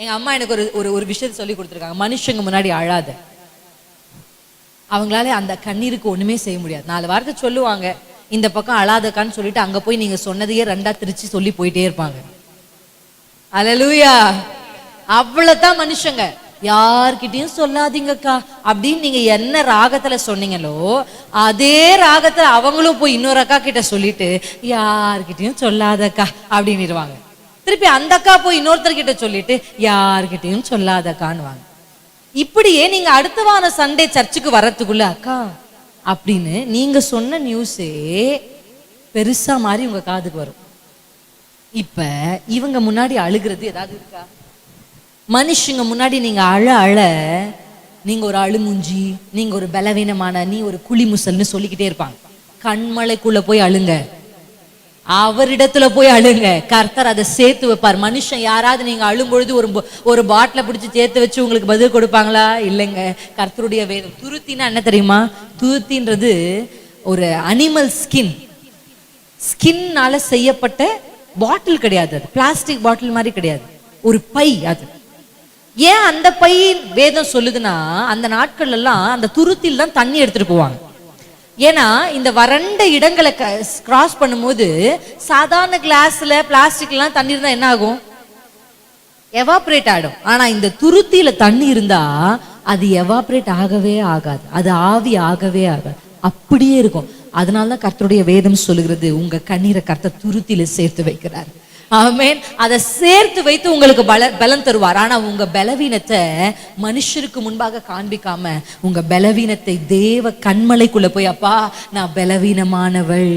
எங்கள் அம்மா எனக்கு ஒரு ஒரு ஒரு விஷயத்தை சொல்லி கொடுத்துருக்காங்க. மனுஷங்க முன்னாடி அழாத அவங்களால அந்த கண்ணீருக்கு ஒன்றுமே செய்ய முடியாது. நாலு வார்த்தை சொல்லுவாங்க. இந்த பக்கம் அழாதக்கான்னு சொல்லிட்டு அங்கே போய் நீங்கள் சொன்னதையே ரெண்டா திருச்சி சொல்லி போயிட்டே இருப்பாங்க. அலலூயா. அவ்வளோதான் மனுஷங்க. யார்கிட்டயும் சொல்லாதீங்கக்கா. அப்படின்னு நீங்க என்ன ராகத்துல சொன்னீங்களோ அதே ராகத்துல அவங்களும் போய் இன்னொரு அக்கா கிட்ட சொல்லிட்டு யார்கிட்டயும் சொல்லாதக்கா. அப்படின்னுருவாங்க. திருப்பி அந்த அக்கா போய் இன்னொருத்தர்கிட்ட சொல்லிட்டு யார்கிட்டையும் சொல்லாத காணுவாங்க இப்படியே நீங்க அடுத்த வாரம் சண்டே சர்ச்சுக்கு வர்றதுக்குள்ள அக்கா அப்படின்னு நீங்க சொன்ன நியூஸே பெருசா மாதிரி உங்க காதுக்கு வரும். இப்ப இவங்க முன்னாடி அழுகிறது ஏதாவது இருக்கா? மனுஷங்க முன்னாடி நீங்க அழ அழ நீங்க ஒரு அழுமுஞ்சி நீங்க ஒரு பலவீனமான நீ ஒரு குழிமுசல்னு சொல்லிக்கிட்டே இருப்பாங்க. கண்மலைக்குள்ள போய் அழுங்க. அவரிடத்துல போய் அழுங்க. கர்த்தர் அதை சேர்த்து வைப்பார். மனுஷன் யாராவது நீங்க அழும்பொழுது ஒரு ஒரு பாட்டில பிடிச்சி சேர்த்து வச்சு உங்களுக்கு பதில் கொடுப்பாங்களா? இல்லைங்க. கர்த்தருடைய வேதம். துருத்தினா என்ன தெரியுமா? துருத்தின்றது ஒரு அனிமல் ஸ்கின் ஸ்கின்னால செய்யப்பட்ட பாட்டில் கிடையாது அது. பிளாஸ்டிக் பாட்டில் மாதிரி கிடையாது. ஒரு பை அது. ஏன் அந்த பை வேதம் சொல்லுதுன்னா அந்த நாட்கள் எல்லாம் அந்த துருத்தில் தான் தண்ணி எடுத்துட்டு போவாங்க. ஏன்னா இந்த வறண்ட இடங்களை கிராஸ் பண்ணும்போது சாதாரண கிளாஸ்ல பிளாஸ்டிக்லாம் தண்ணி இருந்தா என்ன ஆகும்? எவாப்ரேட் ஆகிடும் ஆனா இந்த துருத்தியில தண்ணி இருந்தா அது எவாப்ரேட் ஆகவே ஆகாது. அது ஆவி ஆகவே ஆகாது. அப்படியே இருக்கும். அதனால தான் கர்த்தருடைய வேதம் சொல்லுகிறது உங்க கண்ணீரை கர்த்தர் துருத்தியில சேர்த்து வைக்கிறார். ஆமேன். அதை சேர்த்து வைத்து உங்களுக்கு பல பலம் தருவார். ஆனா உங்க பலவீனத்தை மனுஷருக்கு முன்பாக காண்பிக்காம உங்க பலவீனத்தை தேவ கண்மலைக்குள்ள போய் அப்பா நான் பலவீனமானவள்.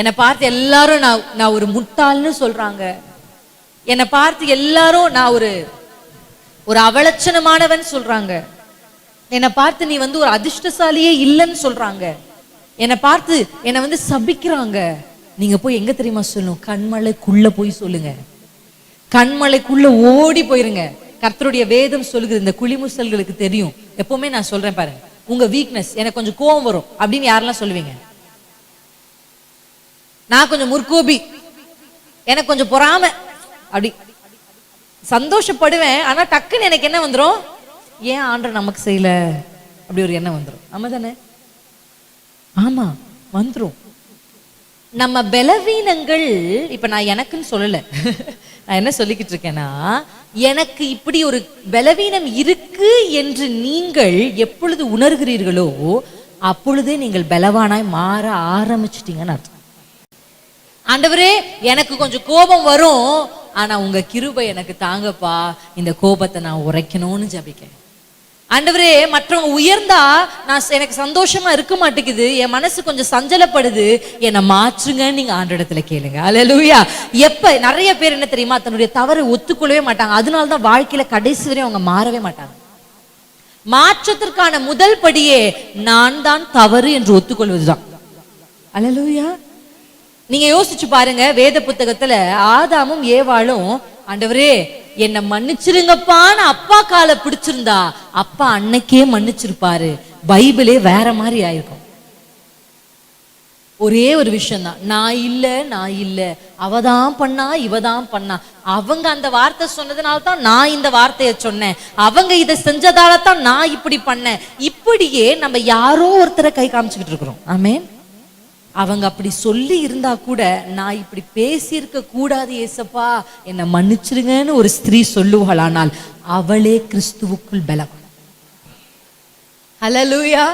என்னை பார்த்து எல்லாரும் நான் நான் ஒரு முட்டாள்னு சொல்றாங்க. என்னை பார்த்து எல்லாரும் நான் ஒரு ஒரு அவலட்சணமானவன் சொல்றாங்க. என்னை பார்த்து நீ வந்து ஒரு அதிர்ஷ்டசாலியே இல்லைன்னு சொல்றாங்க. என்னை பார்த்து என்னை வந்து சபிக்கிறாங்க. நீங்க போய் எங்க தெரியுமா சொல்லணும்? கண்மலைக்குள்ள போய் சொல்லுங்க. கண்மலைக்குள்ள ஓடி போயிருங்க. கர்த்தருடைய வேதம் சொல்லுகிறது இந்த குளிமுசல்களுக்கு தெரியும். எப்பவுமே நான் சொல்றேன் பாருங்க. உங்க வீக்னஸ் எனக்கு கொஞ்சம் கோவம் வரும். அப்படின்னு யாரெல்லாம் சொல்லுவீங்க? நான் கொஞ்சம் முற்கோபி. எனக்கு கொஞ்சம் பொறாம. அப்படி சந்தோஷப்படுவேன். ஆனா டக்குன்னு எனக்கு என்ன வந்துடும் ஏன் ஆண்டவர் நமக்கு செய்யல? அப்படி ஒரு எண்ணம் வந்துடும் ஆமா தானே ஆமா வந்துடும் நம்ம பலவீனங்கள் இப்ப நான் எனக்குன்னு சொல்லல. நான் என்ன சொல்லிக்கிட்டு இருக்கேன்னா எனக்கு இப்படி ஒரு பலவீனம் இருக்கு என்று நீங்கள் எப்பொழுது உணர்கிறீர்களோ அப்பொழுதே நீங்கள் பலவானாய் மாற ஆரம்பிச்சிட்டீங்கன்னு அர்த்தம். ஆண்டவரே எனக்கு கொஞ்சம் கோபம் வரும் ஆனா உங்க கிருபை எனக்கு தாங்கப்பா இந்த கோபத்தை நான் உரைக்கணும்னு ஜபிக்கேன் ஆண்டவரே மற்றவங்க உயர்ந்தா நான் எனக்கு சந்தோஷமா இருக்க மாட்டேங்குது. என் மனசு கொஞ்சம் சஞ்சலப்படுது. என்னை மாற்றுங்கன்னு நீங்க ஆண்டஇடத்துல கேளுங்க. அலலூயா எப்ப நிறைய பேர் என்ன தெரியுமா தன்னுடைய தவறு ஒத்துக்கொள்ளவே மாட்டாங்க. அதனால தான் வாழ்க்கையில கடைசி வரையும் அவங்க மாறவே மாட்டாங்க. மாற்றத்திற்கான முதல் படியே நான் தான் தவறு என்று ஒத்துக்கொள்வதுதான். அலலூயா நீங்க யோசிச்சு பாருங்க வேத புத்தகத்துல ஆதாமும் ஏவாளும் ஆண்டவரே என்னை மன்னிச்சிருங்கப்பான்னு அப்பா காலை பிடிச்சிருந்தா அப்பா அன்னைக்கே மன்னிச்சிருப்பாரு. பைபிளே வேற மாதிரி ஆயிருக்கும். ஒரே ஒரு விஷயம் தான் நான் இல்லை நான் இல்ல. அவ தான் பண்ணா இவ தான் பண்ணா. அவங்க அந்த வார்த்தை சொன்னதுனால தான் நான் இந்த வார்த்தையை சொன்னேன். அவங்க இதை செஞ்சதால தான் நான் இப்படி பண்ணேன். இப்படியே நம்ம யாரோ ஒருத்தரை கை காமிச்சுக்கிட்டு இருக்கிறோம். ஆமே அவங்க அப்படி சொல்லி இருந்தா கூட நான் இப்படி பேசியிருக்க கூடாது ஏசப்பா என்னை மன்னிச்சிருங்கன்னு ஒரு ஸ்திரீ சொல்லுவாளானால் அவளே கிறிஸ்துவுக்குள் பலம். ஹalleluya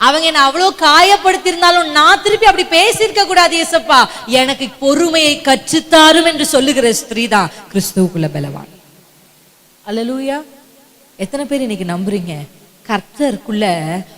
அவங்க என்ன அவ்வளோ காயப்படுத்தியிருந்தாலும் நான் திருப்பி அப்படி பேசியிருக்க கூடாது ஏசப்பா. எனக்கு பொறுமையை கற்றுத்தாரும் என்று சொல்லுகிற ஸ்திரீ தான் கிறிஸ்துவுக்குள்ள பலவான். அல்லேலூயா எத்தனை பேர் இன்னைக்கு நம்புறீங்க? கர்த்தருக்குள்ள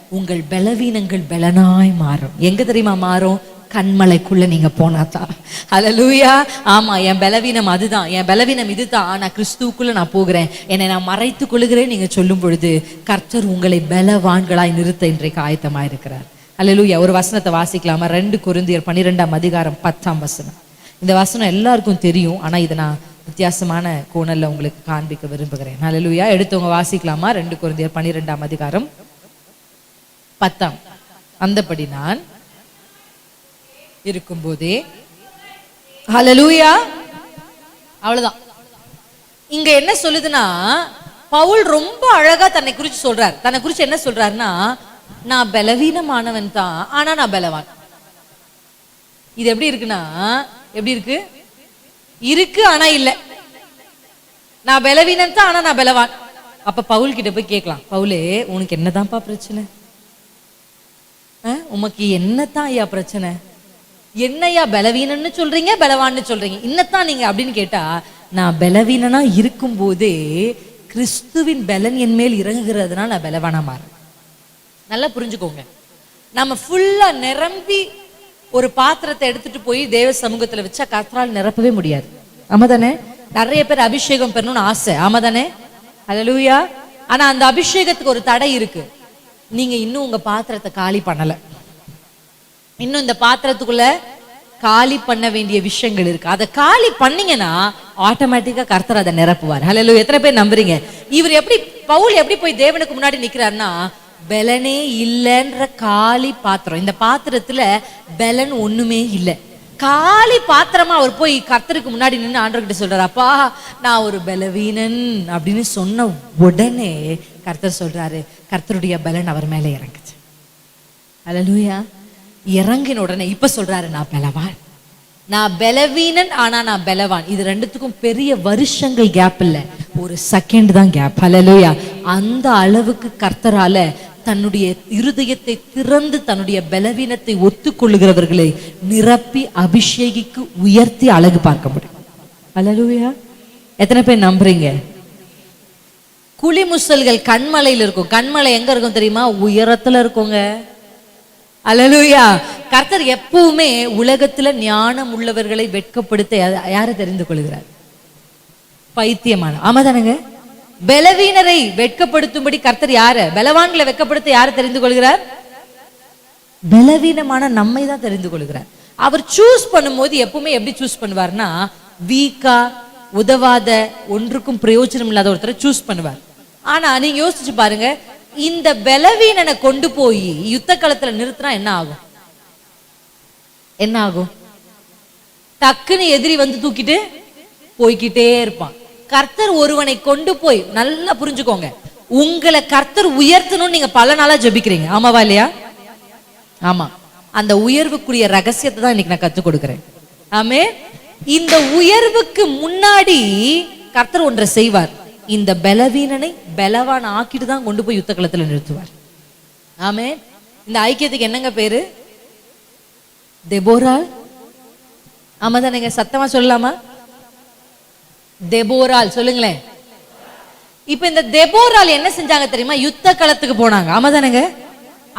உங்கள் பலவீனங்கள் பலனாய் மாறும். எங்க தெரியுமா மாறும்? கண்மலைக்குள்ள நீங்க போனாதான் அல்லேலூயா ஆமா என் பலவீனம் அதுதான். என் பலவீனம் இதுதான். ஆனா கிறிஸ்துவுக்குள்ள நான் போகிறேன். என்னை நான் மறைத்துக் கொள்கிறேன். நீங்க சொல்லும் பொழுது கர்த்தர் உங்களை பலவான்களாய் நிறுத்த இன்றைக்கு ஆயத்தமா இருக்கிறார். அலலூயா ஒரு வசனத்தை வாசிக்கலாமா? ரெண்டு குருந்தியர் பன்னிரெண்டாம் அதிகாரம் பத்தாம் வசனம். இந்த வசனம் எல்லாருக்கும் தெரியும். ஆனா இதை நான் வித்தியாசமான கோணல்ல உங்களுக்கு காண்பிக்க விரும்புகிறேன். ஹalleluya எடுத்தவங்க வாசிக்கலாமா? ரெண்டு குழந்தையர் பன்னிரெண்டாம் அதிகாரம் பத்தாம். அந்தபடி நான் இருக்கும்போதே. ஹலலூயா அவ்வளவுதான். இங்க என்ன சொல்லுதுன்னா பவுல் ரொம்ப அழகா தன்னை குறிச்சு சொல்றார். தன்னை குறிச்சு என்ன சொல்றாருன்னா நான் பலவீனமானவன் தான் ஆனா நான் பலவான். இது எப்படி இருக்குன்னா எப்படி இருக்கு? இருக்கு ஆனா இல்ல. நான் பலவீனன் தான் ஆனா நான் பலவான். அப்ப பவுல் கிட்ட போய் கேட்கலாம் பவுலே உனக்கு என்னதான்ப்பா பிரச்சனை? அஹ், உமக்கு என்னத்தான் ஐயா பிரச்சனை? என்னையா பலவீனன்னு சொல்றீங்க பலவான்னு சொல்றீங்க? இன்னத்தான் நீங்க அப்படின்னு கேட்டா நான் பலவீனனா இருக்கும்போதே கிறிஸ்துவின் பலன் என் மேல் இறங்குகிறதுனால நான் பலவானா மாறேன் நல்லா புரிஞ்சுக்கோங்க. நம்ம ஃபுல்லா நிரம்பி ஒரு பாத்திரத்தை எடுத்துட்டு போய் தேவ சமூகத்துல வச்சா கர்த்தரால் நிரப்பவே முடியாது. ஆமாதானே? நிறைய பேர் அபிஷேகம் பெறணும்னு ஆசை. ஆமாதானே? அலலூயா ஆனா அந்த அபிஷேகத்துக்கு ஒரு தடை இருக்கு. நீங்க இன்னும் உங்க பாத்திரத்தை காலி பண்ணல. இன்னும் இந்த பாத்திரத்துக்குள்ள காலி பண்ண வேண்டிய விஷயங்கள் இருக்கு. அதை காலி பண்ணீங்கன்னா ஆட்டோமேட்டிக்கா கர்த்தர் அதை நிரப்புவார். ஹலோ எத்தனை பேர் நம்புறீங்க? இவர் எப்படி பவுல் எப்படி போய் தேவனுக்கு முன்னாடி நிக்கிறாருன்னா பலனே இல்லைன்ற காலி பாத்திரம். இந்த பாத்திரத்துல பலன் ஒண்ணுமே இல்லை. காலி பாத்திரமா அவர் போய் கர்த்தருக்கு முன்னாடி நின்று ஆண்டர்கிட்ட சொல்றாரு அப்பா நான் ஒரு பலவீனன் அப்படின்னு சொன்ன உடனே கர்த்தர் சொல்றாரு கர்த்தருடைய பலன் அவர் மேல இறங்குச்சு. அலலூயா இறங்கின உடனே இப்ப சொல்றாரு நான் பலவான். நான் பலவீனன் ஆனா நான் பலவான். இது ரெண்டுத்துக்கும் பெரிய வருஷங்கள் கேப் இல்ல. ஒரு செகண்ட் தான் கேப் ஹalleluya அந்த அளவுக்கு கர்த்தரால தன்னுடைய இருதயத்தை திறந்து தன்னுடைய பலவீனத்தை ஒத்துக்கொள்ளுகிறவர்களை நிரப்பி அபிஷேகிக்கு உயர்த்தி அழகு பார்க்க முடியும். அலலுயா எத்தனை பேர் நம்புறீங்க? குளிமுசல்கள் கண்மலையில் இருக்கும். கண்மலை எங்க இருக்கும் தெரியுமா? உயரத்துல இருக்குங்க. அலலுயா கர்த்தர் எப்பவுமே உலகத்துல ஞானம் உள்ளவர்களை வெட்கப்படுத்த யாரை தெரிந்து கொள்கிறார்? பைத்தியமான. ஆமாதானங்க? பலவீனரை வெட்கப்படுத்தும்படி கர்த்தர் யார? பலவான்களை வெட்கப்படுத்த யாரை தெரிந்து கொள்கிறார்? பலவீனமான நம்மை தான் தெரிந்து கொள்கிறார். அவர் சூஸ் பண்ணும்போது எப்பவுமே எப்படி சூஸ் பண்ணுவார்னா வீக்கா உதவாத ஒன்றுக்கும் பிரயோஜனம் இல்லாத ஒருத்தரை சூஸ் பண்ணுவார். ஆனா நீங்க யோசிச்சு பாருங்க இந்த பலவீனனை கொண்டு போய் யுத்த களத்துல நிறுத்தினா என்ன ஆகும்? என்ன ஆகும்? டக்குன்னு எதிரி வந்து தூக்கிட்டு போய்க்கிட்டே இருப்பான். கர்த்தர் ஒருவனை கொண்டு போய் நல்லா புரிஞ்சுக்கோங்க. உங்களை கர்த்தர் உயர்த்தணும்னு நீங்க பல நாளா ஜெபிக்கிறீங்க. ஆமாவா இல்லையா? ஆமா. அந்த உயர்வுக்குரிய ரகசியத்தை தான் இன்னைக்கு நான் கத்துக் கொடுக்குறேன். ஆமே. இந்த உயர்வுக்கு முன்னாடி கர்த்தர் ஒன்றை செய்வார். இந்த பலவீனனை பலவான் ஆக்கிட்டு தான் கொண்டு போய் யுத்த களத்துல நிறுத்துவார். ஆமே. இந்த ஐக்கியத்துக்கு என்னங்க பேரு? தெபோரால் ஆமாதானேங்க சத்தமா சொல்லலாமா? தெபோரால் சொல்லுங்களேன். இப்ப இந்த தெபோரால் என்ன செஞ்சாங்க தெரியுமா? யுத்த களத்துக்கு போனாங்க. ஆமாதானேங்க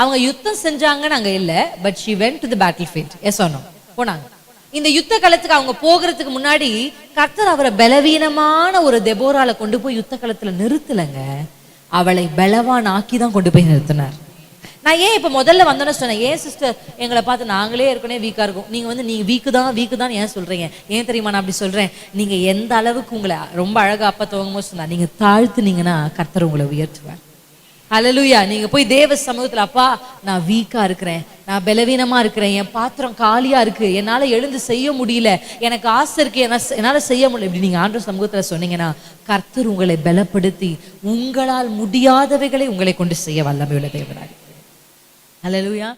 அவங்க யுத்தம் செஞ்சாங்கன்னு நாங்க இல்ல but she went to the battlefield S ஆனோ போனாங்க. இந்த யுத்த களத்துக்கு அவங்க போகிறதுக்கு முன்னாடி கர்த்தர் அவரை பலவீனமான ஒரு தெபோரால கொண்டு போய் யுத்த களத்துல நிறுத்தலைங்க. அவளை பலவான் ஆக்கி தான் கொண்டு போய் நிறுத்தினார். நான் ஏன் இப்ப முதல்ல வந்தோன்னு சொன்னேன்? ஏன் சிஸ்டர் எங்களை பார்த்து நாங்களே இருக்கனே வீக்கா இருக்கும்? நீங்க வந்து நீங்க வீக்கு தான் வீக்கு தான் ஏன் சொல்றீங்க? ஏன் தெரியுமா நான் அப்படி சொல்றேன்? நீங்க எந்த அளவுக்கு உங்களை ரொம்ப அழகா அப்பா துவங்கும்போது சொன்னா நீங்க தாழ்த்துனீங்கன்னா கர்த்தர் உங்களை உயர்த்துவார். அலலுயா நீங்க போய் தேவ சமூகத்துல அப்பா நான் வீக்கா இருக்கிறேன். நான் பலவீனமாக இருக்கிறேன். என் பாத்திரம் காலியா இருக்கு. என்னால எழுந்து செய்ய முடியல. எனக்கு ஆசை இருக்கு. என்னா- என்னால செய்ய முடியல. இப்படி நீங்க ஆண்டு சமூகத்துல சொன்னீங்கன்னா கர்த்தர் உங்களை பலப்படுத்தி உங்களால் முடியாதவைகளை உங்களை கொண்டு செய்ய வல்லமை உள்ள தேவனாக. Hallelujah.